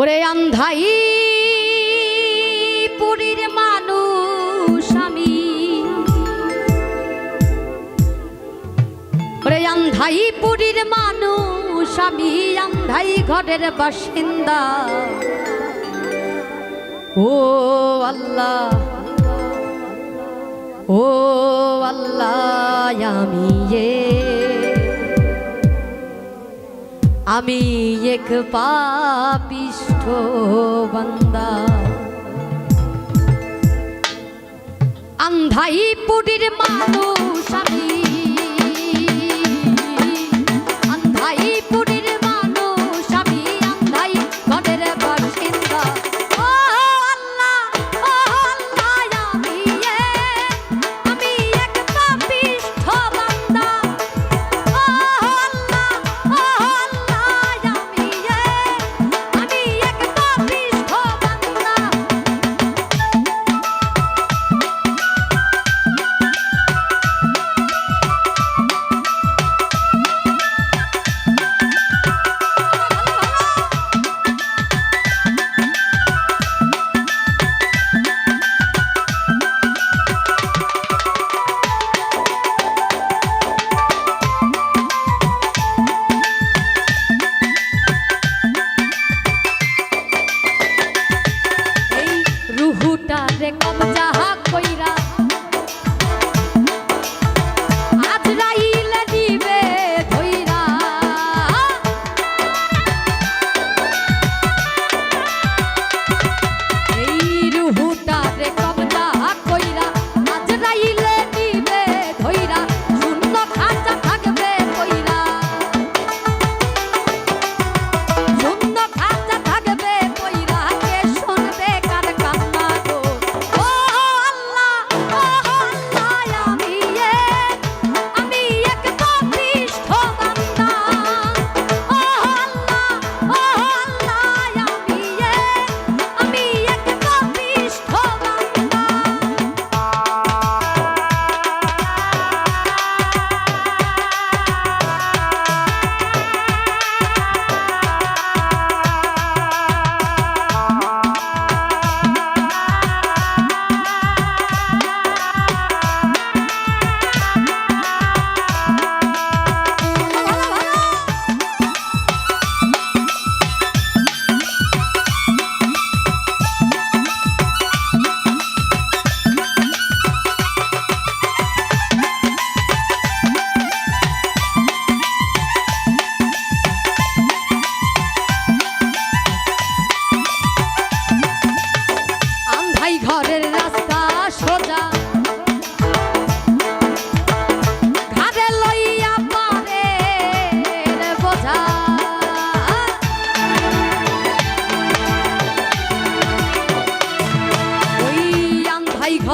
ওরে আন্ধাই, পুরীর মানুষ আমি। ওরে আন্ধাই, পুরীর মানুষ আমি, আন্ধাই ঘরের বাসিন্দা। ও আল্লাহ ও আল্লাহ আমি এ আমি এক পাপিষ্ঠ বন্দা। আন্ধাই পুটির মানুষ আমি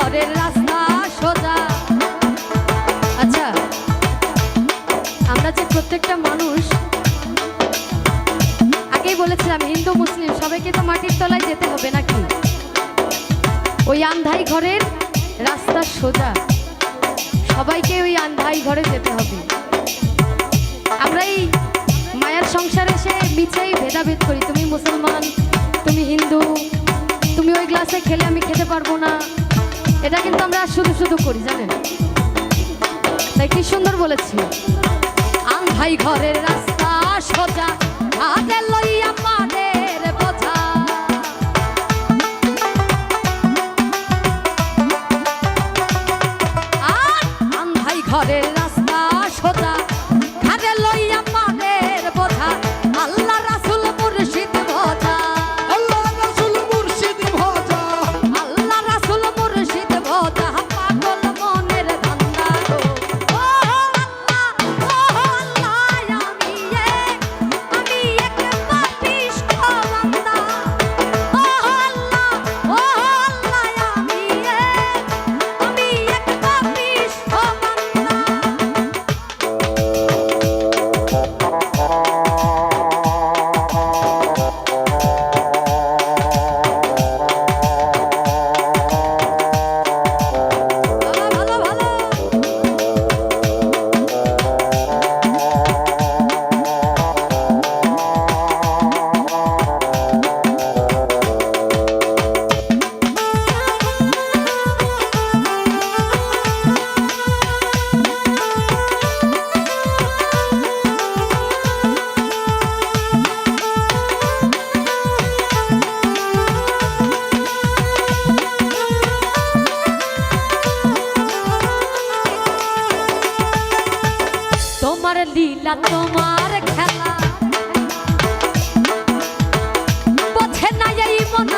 ঘরের রাস্তা সোজা। আচ্ছা আমরা যে প্রত্যেকটা মানুষ, আগেই বলেছিলাম, হিন্দু, মুসলিম, সবাইকে তো মাটির তলায় যেতে হবে নাকি? ওই আন্ধাই ঘরের রাস্তা সোজা। সবাইকে ওই আন্ধাই ঘরে যেতে হবে। আমরা এই মায়ার সংসারে এসে মিছেই ভেদাভেদ করি। তুমি মুসলমান, তুমি হিন্দু, তুমি ওই গ্লাসে খেলে আমি খেতে পারব না। এটা কিন্তু আমরা শুধু শুধু করি, জানেন? তাই কি সুন্দর বলেছি? আন্ধাই ঘরের রাস্তা সোজা আগেল তোমার লীলা তোমার খেলা। বোঝে না এই মন